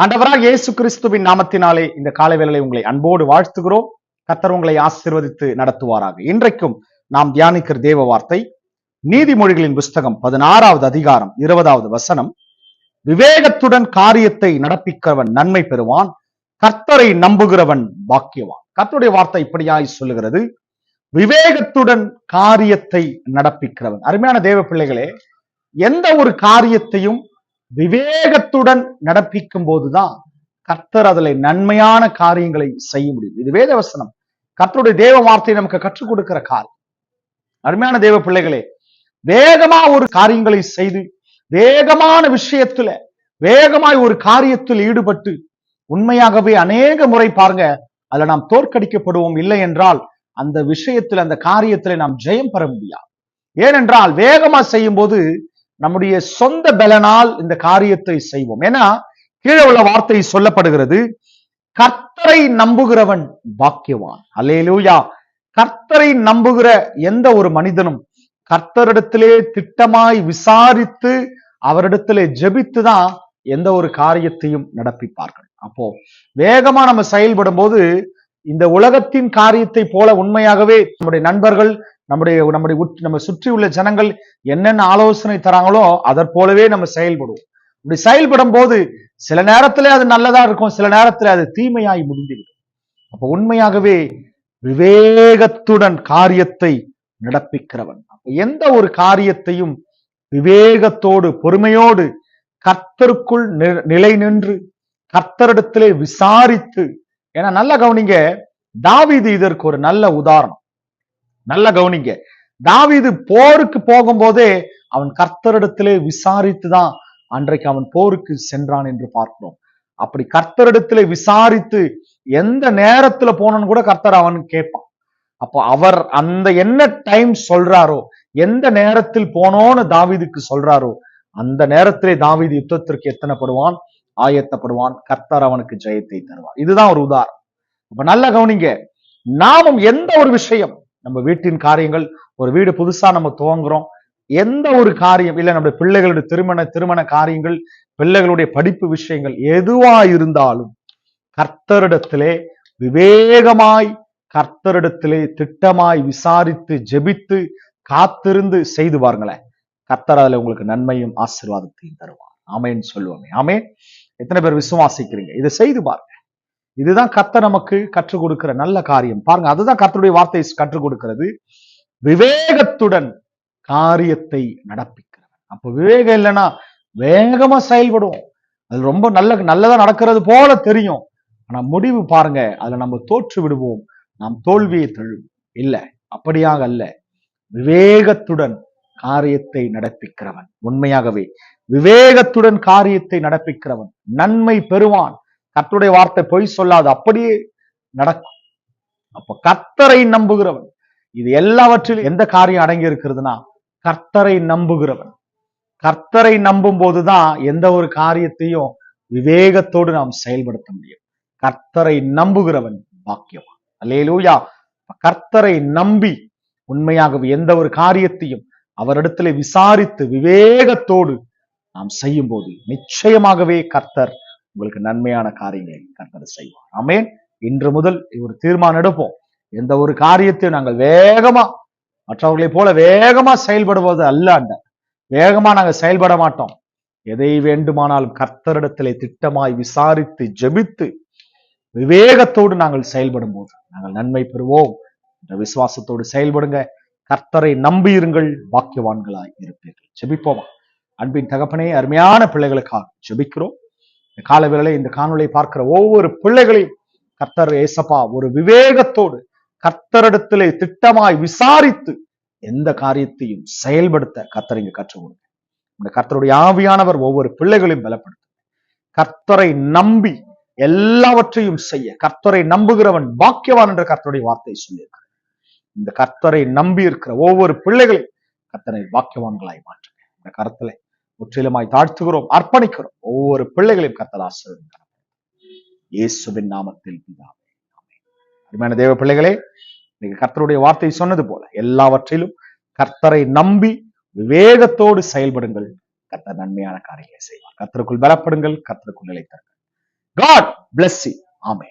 ஆண்டவராக இயேசு கிறிஸ்துவின் நாமத்தினாலே இந்த காலை வேளையை உங்களை அன்போடு வாழ்த்துகிறோம். கத்தர் உங்களை ஆசிர்வதித்து நடத்துவாராக. இன்றைக்கும் நாம் தியானிக்கிற தேவ வார்த்தை நீதிமொழிகளின் புஸ்தகம் பதினாறாவது அதிகாரம் இருபதாவது வசனம். விவேகத்துடன் காரியத்தை நடப்பிக்கிறவன் நன்மை பெறுவான் கர்த்தரை நம்புகிறவன் பாக்கியவான். கர்த்தருடைய வார்த்தை இப்படியாய் சொல்லுகிறது. விவேகத்துடன் காரியத்தை நடப்பிக்கிறவன். அருமையான தேவ பிள்ளைகளே எந்த ஒரு காரியத்தையும் விவேகத்துடன் நடப்பிக்கும் போதுதான் கர்த்தர் அதில் நன்மையான காரியங்களை செய்ய முடியும். இது வேதவசனம் கர்த்தருடைய தேவ வார்த்தை நமக்கு கற்றுக் கொடுக்கிற காரியம். அருமையான தேவ பிள்ளைகளே வேகமா ஒரு காரியங்களை செய்து வேகமான விஷயத்துல வேகமாய் ஒரு காரியத்தில் ஈடுபட்டு உண்மையாகவே அநேக முறை பாருங்க அதுல நாம் தோற்கடிக்கப்படுவோம் இல்லை என்றால் அந்த விஷயத்தில் அந்த காரியத்துல நாம் ஜெயம் பெற முடியாது. ஏனென்றால் வேகமா செய்யும் போது நம்முடைய சொந்த பலனால் இந்த காரியத்தை செய்வோம். ஏன்னா கீழே உள்ள வார்த்தை சொல்லப்படுகிறது கர்த்தரை நம்புகிறவன் பாக்கியவான். அலேலூயா கர்த்தரை நம்புகிற எந்த ஒரு மனிதனும் கர்த்தரிடத்திலே திட்டமாய் விசாரித்து அவரிடத்திலே ஜெபித்து தான் எந்த ஒரு காரியத்தையும் நடப்பிப்பார்கள். அப்போ வேகமா நம்ம செயல்படும் போது இந்த உலகத்தின் காரியத்தை போல உண்மையாகவே நம்முடைய நண்பர்கள் நம்முடைய நம்முடைய உட்- நம்ம சுற்றி உள்ள ஜனங்கள் என்னென்ன ஆலோசனை தராங்களோ அதற்போலவே நம்ம செயல்படுவோம். இப்படி செயல்படும் போது சில நேரத்துல அது நல்லதா இருக்கும் சில நேரத்துல அது தீமையாய் முடிந்துவிடும். அப்ப உண்மையாகவே விவேகத்துடன் காரியத்தை நடப்பிக்கிறவன். அப்ப எந்த ஒரு காரியத்தையும் விவேகத்தோடு பொறுமையோடு கர்த்தருக்குள் நிலை நின்று கர்த்தரிடத்திலே விசாரித்து ஏன்னா நல்ல கவனிங்க தாவீது இதற்கு ஒரு நல்ல உதாரணம். நல்ல கவனிங்க. தாவீது போருக்கு போகும்போதே அவன் கர்த்தரிடத்திலே விசாரித்து தான் அன்றைக்கு அவன் போருக்கு சென்றான் என்று பார்க்கிறோம். அப்படி கர்த்தரிடத்திலே விசாரித்து எந்த நேரத்துல போனன்னு கூட கர்த்தர் அவன் கேட்பான். அப்போ அவர் அந்த என்ன டைம் சொல்றாரோ எந்த நேரத்தில் போனோன்னு தாவீதுக்கு சொல்றாரோ அந்த நேரத்திலே தாவீது யுத்தத்திற்கு எத்தனைப்படுவான்? ஆயத்தப்படுவான். கர்த்தர் அவனுக்கு ஜெயத்தை தருவான் இதுதான் ஒரு உதாரணம். அப்ப நல்ல கவனிங்க. நாமும் எந்த ஒரு விஷயம் நம்ம வீட்டின் காரியங்கள் ஒரு வீடு புதுசா நம்ம துவங்குறோம். எந்த ஒரு காரியம் இல்ல நம்முடைய பிள்ளைகளுடைய திருமண திருமண காரியங்கள் பிள்ளைகளுடைய படிப்பு விஷயங்கள் எதுவா இருந்தாலும் கர்த்தரிடத்திலே விவேகமாய் கர்த்தரிடத்திலே திட்டமாய் விசாரித்து ஜெபித்து காத்திருந்து செய்து பாருங்களேன். கர்த்தர் அதுல உங்களுக்கு நன்மையும் ஆசீர்வாதத்தையும் தருவார். ஆமேன்னு சொல்லுவோமே. ஆமே எத்தனை பேர் விசுவாசிக்கிறீங்க? இதை செய்து பாருங்க. இதுதான் கத்த நமக்கு கற்றுக் கொடுக்கிற நல்ல காரியம். பாருங்க அதுதான் கத்தருடைய வார்த்தை கற்றுக் கொடுக்கிறது விவேகத்துடன் காரியத்தை நடப்பிக்கிறவன் அப்ப விவேகம் இல்லைன்னா வேகமா செயல்படுவோம் அது ரொம்ப நல்ல நல்லதா நடக்கிறது போல தெரியும். ஆனா முடிவு பாருங்க அதுல நம்ம தோற்று விடுவோம். நாம் தோல்வியை தழுவும் இல்ல அப்படியாக அல்ல. விவேகத்துடன் காரியத்தை நடப்பிக்கிறவன். உண்மையாகவே விவேகத்துடன் காரியத்தை நடப்பிக்கிறவன். நன்மை பெறுவான். கர்த்தருடைய வார்த்தை பொய் சொல்லாது அப்படியே நடக்கும். அப்ப கர்த்தரை நம்புகிறவன் இது எல்லாவற்றிலும் எந்த காரியம் அடங்கி இருக்கிறதுனா கர்த்தரை நம்புகிறவன். கர்த்தரை நம்பும் போதுதான் எந்த ஒரு காரியத்தையும் விவேகத்தோடு நாம் செயல்படுத்த முடியும். கர்த்தரை நம்புகிறவன் பாக்கியவான். அல்லேலூயா. கர்த்தரை நம்பி உண்மையாகவே எந்த ஒரு காரியத்தையும் அவரிடத்திலே விசாரித்து விவேகத்தோடு நாம் செய்யும் போது நிச்சயமாகவே கர்த்தர் உங்களுக்கு நன்மையான காரியங்களை கர்த்தர் செய்வார். ஆமென். இன்று முதல் ஒரு தீர்மானம் எடுப்போம். எந்த ஒரு காரியத்தையும் நாங்கள் வேகமா மற்றவர்களைப் போல வேகமா செயல்படுவது அல்ல அண்ட வேகமா நாங்கள் செயல்பட மாட்டோம். எதை வேண்டுமானாலும் கர்த்தரிடத்திலே திட்டமாய் விசாரித்து ஜெபித்து விவேகத்தோடு நாங்கள் செயல்படும் போது நாங்கள் நன்மை பெறுவோம். என்ற விசுவாசத்தோடு செயல்படுங்க. கர்த்தரை நம்பியிருங்கள் பாக்கியவான்களாய் இருப்பீர்கள். ஜெபிப்போமா? அன்பின் தகப்பனே அருமையான பிள்ளைகளுக்காக ஜெபிக்கிறோம். இந்த இந்த காணொலி பார்க்கிற ஒவ்வொரு பிள்ளைகளையும் கர்த்தர் ஏசப்பா ஒரு விவேகத்தோடு கர்த்தரிடத்திலே திட்டமாய் விசாரித்து எந்த காரியத்தையும் செயல்படுத்த கர்த்தர் இங்கு கற்றுக் கொடுங்க. இந்த கர்த்தருடைய ஆவியானவர் ஒவ்வொரு பிள்ளைகளையும் பலப்படுத்தும். கர்த்தரை நம்பி எல்லாவற்றையும் செய்ய கர்த்தரை நம்புகிறவன் பாக்கியவான் என்ற கர்த்தருடைய வார்த்தை சொல்லியிருக்கிறார். இந்த கர்த்தரை நம்பி இருக்கிற ஒவ்வொரு பிள்ளைகளையும் கர்த்தனை பாக்கியவான்களாய் மாற்றுங்க. இந்த கருத்துல முற்றிலுமாய் தாழ்த்துகிறோம் அர்ப்பணிக்கிறோம். ஒவ்வொரு பிள்ளைகளையும் கர்த்தர் ஆசிரியர் இயேசுவின் நாமத்தில் பிதாவே அருமையான தேவ பிள்ளைகளே நீங்க கர்த்தருடைய வார்த்தை சொன்னது போல எல்லாவற்றிலும் கர்த்தரை நம்பி விவேகத்தோடு செயல்படுங்கள். கர்த்தர் நன்மையான காரியங்களை செய்வார். கர்த்தருக்குள் பலப்படுங்கள் கர்த்தருக்குள் நிலைத்தார்கள் காட் பிளஸ் ஆமே